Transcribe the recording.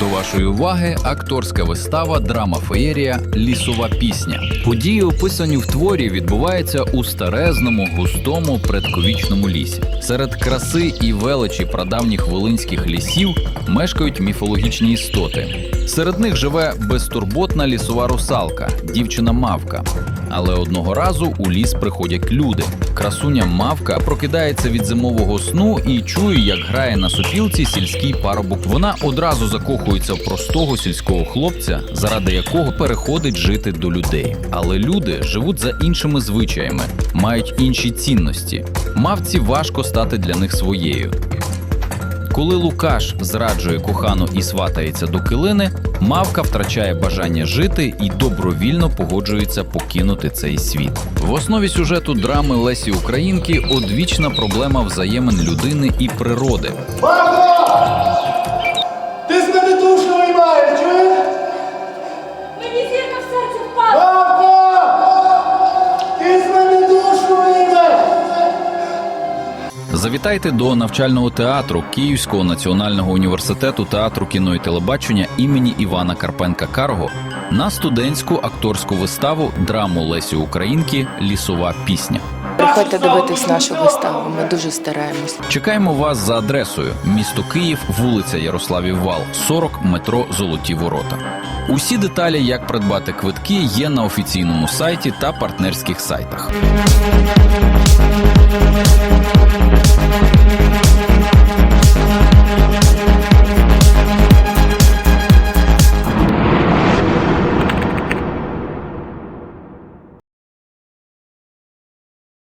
До вашої уваги акторська вистава Драма феєрія Лісова пісня. Події, описані в творі, відбуваються у старезному, густому предковічному лісі. Серед краси і величі прадавніх волинських лісів мешкають міфологічні істоти. Серед них живе безтурботна лісова русалка, дівчина мавка. Але одного разу у ліс приходять люди. Красуня мавка прокидається від зимового сну і чує, як грає на сопілці сільський парубок. Вона одразу закохується в простого сільського хлопця, заради якого переходить жити до людей. Але люди живуть за іншими звичаями, мають інші цінності. Мавці важко стати для них своєю. Коли Лукаш зраджує кохану і сватається до килини, мавка втрачає бажання жити і добровільно погоджується покинути цей світ. В основі сюжету драми Лесі Українки одвічна проблема взаємин людини і природи. Марко! Завітайте до навчального театру Київського національного університету театру кіно і телебачення імені Івана Карпенка Карго на студентську акторську виставу драму Лесі Українки Лісова пісня. Приходьте дивитись нашу виставу. Ми дуже стараємось. Чекаємо вас за адресою місто Київ, вулиця Ярославів Вал, 40, метро Золоті Ворота. Усі деталі, як придбати квитки, є на офіційному сайті та партнерських сайтах.